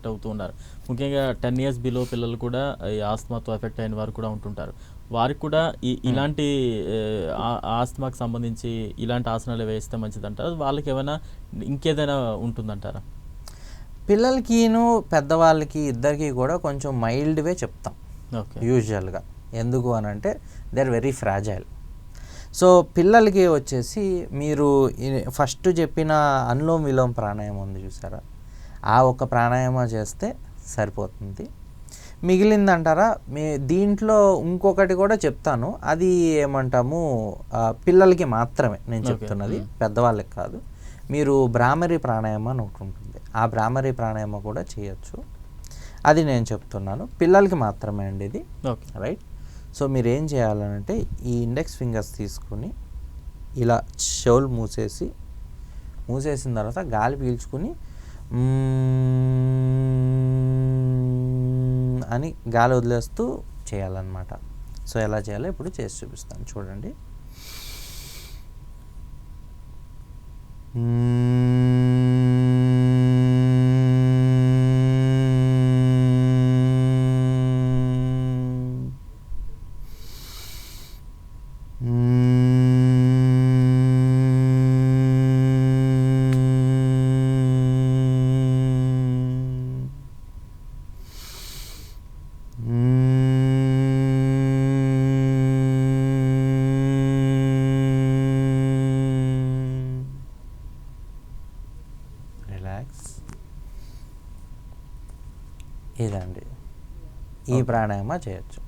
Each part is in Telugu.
ఎఫెక్ట్ అవుతూ ఉన్నారు. ముఖ్యంగా టెన్ ఇయర్స్ బిలో పిల్లలు కూడా ఈ ఆస్తమాతో ఎఫెక్ట్ అయిన వారు కూడా ఉంటుంటారు. వారికి కూడా ఈ ఇలాంటి ఏ, ఆ- ఆస్తమాకు సంబంధించి ఇలాంటి ఆసనాలు వేస్తే మంచిదంటారా? వాళ్ళకి ఏమైనా ఇంకేదైనా ఉంటుందంటారా? పిల్లలకిను పెద్దవాళ్ళకి ఇద్దరికి కూడా కొంచెం మైల్డ్వే చెప్తాం. ఓకే. యూజువల్గా. ఎందుకు అని అంటే they are very fragile. So పిల్లలకి వచ్చేసి మీరు ఫస్ట్ చెప్పిన అనులోమ్ విలోమ్ ప్రాణాయామం ఉంది చూసారా? ఆ ఒక్క ప్రాణాయామం చేస్తే సరిపోతుంది. మిగిలిందంటారా? మీ దీంట్లో ఇంకొకటి కూడా చెప్తాను. అది ఏమంటాము? పిల్లలకి మాత్రమే నేను. చెప్తున్నది. పెద్దవాళ్ళకి కాదు. మీరు భ్రామరి ప్రాణాయామం అని ఒకటి ఉంటుంది. ఆ భ్రామరి ప్రాణాయామం కూడా చేయొచ్చు. అది నేను చెప్తున్నాను. పిల్లలకి మాత్రమే అండి ఇది. ఓకే. రైట్? సో మీరు ఏం చేయాలనంటే ఈ ఇండెక్స్ ఫింగర్స్ తీసుకుని ఇలా చెవులు మూసేసి మూసేసిన తర్వాత గాలి పీల్చుకుని అని గాలి వదిలేస్తూ చేయాలన్నమాట. సో ఎలా చేయాలో ఇప్పుడు చేసి చూపిస్తాను. చూడండి. ఇదండి. ఈ ప్రాణాయామ చేయొచ్చు.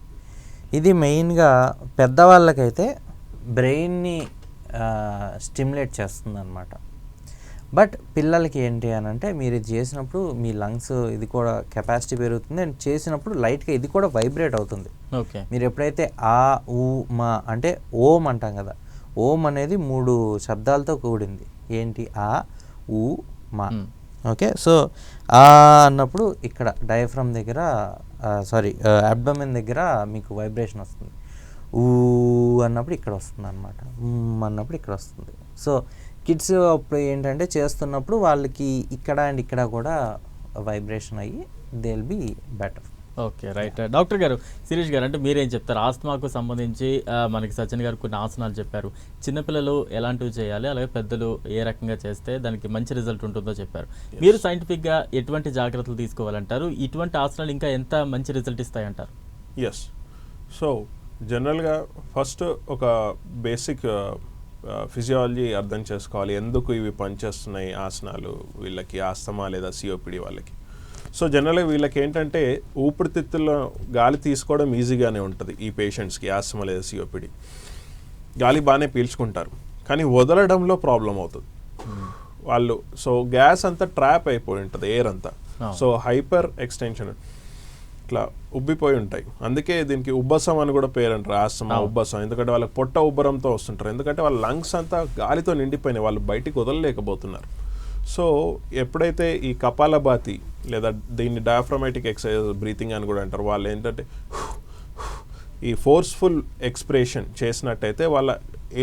ఇది మెయిన్గా పెద్దవాళ్ళకైతే బ్రెయిన్ని స్టిమ్యులేట్ చేస్తుంది అనమాట బట్ పిల్లలకి ఏంటి అని అంటే మీరు ఇది చేసినప్పుడు మీ లంగ్స్ ఇది కూడా కెపాసిటీ పెరుగుతుంది. అండ్ చేసినప్పుడు లైట్గా ఇది కూడా వైబ్రేట్ అవుతుంది. ఓకే. మీరు ఎప్పుడైతే ఆ ఊ మా అంటే ఓం అంటాం కదా ఓం అనేది మూడు శబ్దాలతో కూడింది. ఏంటి? ఆ ఊ మా. మ్. ఓకే. సో ఆ అన్నప్పుడు ఇక్కడ డయాఫ్రమ్ దగ్గర సారీ అబ్డమిన్ దగ్గర మీకు వైబ్రేషన్ వస్తుంది. ఊ అన్నప్పుడు ఇక్కడ వస్తుంది అనమాట అన్నప్పుడు ఇక్కడ వస్తుంది. సో కిడ్స్ అప్పుడు ఏంటంటే చేస్తున్నప్పుడు వాళ్ళకి ఇక్కడ అండ్ ఇక్కడ కూడా వైబ్రేషన్ అయ్యి they will be better okay right. Doctor garu Shirish garu అంటే మీరేం చెప్తారు? ఆస్తమాకు సంబంధించి మనకి సచిన్ గారు కొన్ని ఆసనాలు చెప్పారు. చిన్నపిల్లలు ఎలాంటివి చేయాలి? అలాగే పెద్దలు ఏ రకంగా చేస్తే దానికి మంచి రిజల్ట్ ఉంటుందో చెప్పారు. మీరు సైంటిఫిక్గా ఎటువంటి జాగ్రత్తలు తీసుకోవాలంటారు? ఇటువంటి ఆసనాలు ఇంకా ఎంత మంచి రిజల్ట్ ఇస్తాయంటారు? ఎస్ సో జనరల్గా ఫస్ట్ ఒక బేసిక్ ఫిజియాలజీ అర్థం చేసుకోవాలి. ఎందుకు ఇవి పనిచేస్తున్నాయి ఆసనాలు? వీళ్ళకి ఆస్తమా లేదా సిఓపిడి వాళ్ళకి? సో జనరల్గా వీళ్ళకి ఏంటంటే ఊపిరితిత్తుల్లో గాలి తీసుకోవడం ఈజీగానే ఉంటుంది ఈ పేషెంట్స్కి ఆస్తమా లేదా సిఓపిడి గాలి బాగానే పీల్చుకుంటారు. కానీ వదలడంలో ప్రాబ్లం అవుతుంది. వాళ్ళు సో గ్యాస్ అంతా ట్రాప్ అయిపోయి ఉంటుంది ఎయిర్ అంతా. సో హైపర్ ఎక్స్టెన్షన్ ఇట్లా ఉబ్బిపోయి ఉంటాయి. అందుకే దీనికి ఉబ్బసం అని కూడా పేరు అంటారు ఆస్తమా అవును. ఉబ్బసం. ఎందుకంటే వాళ్ళకి పొట్ట ఉబ్బరంతో వస్తుంటారు. ఎందుకంటే వాళ్ళ లంగ్స్ అంతా గాలితో నిండిపోయినాయి. వాళ్ళు బయటికి వదలలేకపోతున్నారు. సో ఎప్పుడైతే ఈ కపాలభాతి లేదా దీన్ని డయాఫ్రమాటిక్ ఎక్సర్సైజ్ బ్రీతింగ్ అని కూడా అంటారు వాళ్ళు ఏంటంటే ఈ ఫోర్స్ఫుల్ ఎక్స్ప్రెషన్ చేసినట్టయితే వాళ్ళ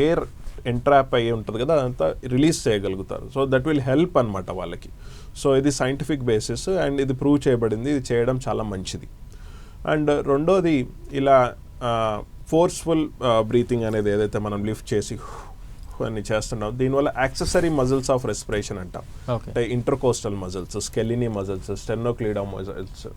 ఎయిర్ ఎంట్రాప్ అయ్యి ఉంటుంది కదా అదంతా రిలీజ్ చేయగలుగుతారు. సో దట్ విల్ హెల్ప్ అనమాట వాళ్ళకి. సో ఇది సైంటిఫిక్ బేసిస్ అండ్ ఇది ప్రూవ్ చేయబడింది ఇది చేయడం చాలా మంచిది. అండ్ రెండోది ఇలా ఫోర్స్ఫుల్ బ్రీతింగ్ అనేది ఏదైతే మనం లిఫ్ట్ చేసి అని చేస్తున్నాం దీనివల్ల యాక్సెసరీ మజిల్స్ ఆఫ్ రెస్పిరేషన్ అంటాం. అంటే intercostal muscles scalene muscles sternocleido muscles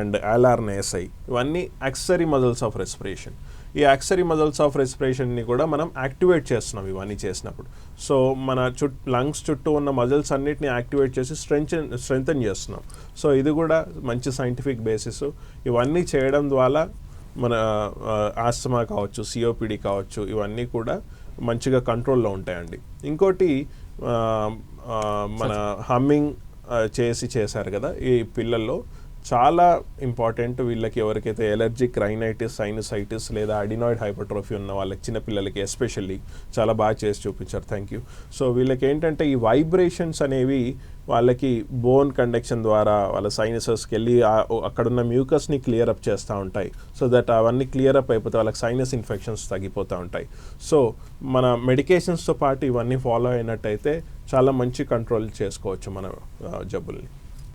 and RSI ఇవన్నీ యాక్సరీ మజిల్స్ ఆఫ్ రెస్పిరేషన్ ఈ యాక్సరీ మజిల్స్ ఆఫ్ రెస్పిరేషన్ని కూడా మనం యాక్టివేట్ చేస్తున్నాం ఇవన్నీ చేసినప్పుడు. సో మన చుట్ లంగ్స్ చుట్టూ ఉన్న మజిల్స్ అన్నిటిని యాక్టివేట్ చేసి స్ట్రెంగ్ స్ట్రెంగ్తన్ చేస్తున్నాం. సో ఇది కూడా మంచి సైంటిఫిక్ బేసిస్ ఇవన్నీ చేయడం ద్వారా మన ఆస్తమా కావచ్చు సిఓపిడి కావచ్చు ఇవన్నీ కూడా మంచిగా కంట్రోల్లో ఉంటాయండి. ఇంకోటి మన హమ్మింగ్ చేసి చేశారు కదా ఈ పిల్లల్లో చాలా ఇంపార్టెంట్ వీళ్ళకి ఎవరికైతే ఎలర్జిక్ రైనైటిస్ సైనసైటిస్ లేదా అడినాయిడ్ హైపర్ట్రోఫీ ఉన్న వాళ్ళకి చిన్నపిల్లలకి ఎస్పెషల్లీ చాలా బాగా చేసి చూపించారు. థ్యాంక్ యూ సో వీళ్ళకి ఏంటంటే ఈ వైబ్రేషన్స్ అనేవి వాళ్ళకి బోన్ కండక్షన్ ద్వారా వాళ్ళ సైనసెస్కి వెళ్ళి అక్కడున్న మ్యూకస్ని క్లియర్ అప్ చేస్తూ ఉంటాయి. సో దట్ అవన్నీ క్లియర్ అప్ అయిపోతే వాళ్ళకి సైనస్ ఇన్ఫెక్షన్స్ తగ్గిపోతూ ఉంటాయి. సో మన మెడికేషన్స్తో పాటు ఇవన్నీ ఫాలో అయినట్టయితే చాలా మంచి కంట్రోల్ చేసుకోవచ్చు మన జబ్బుల్ని.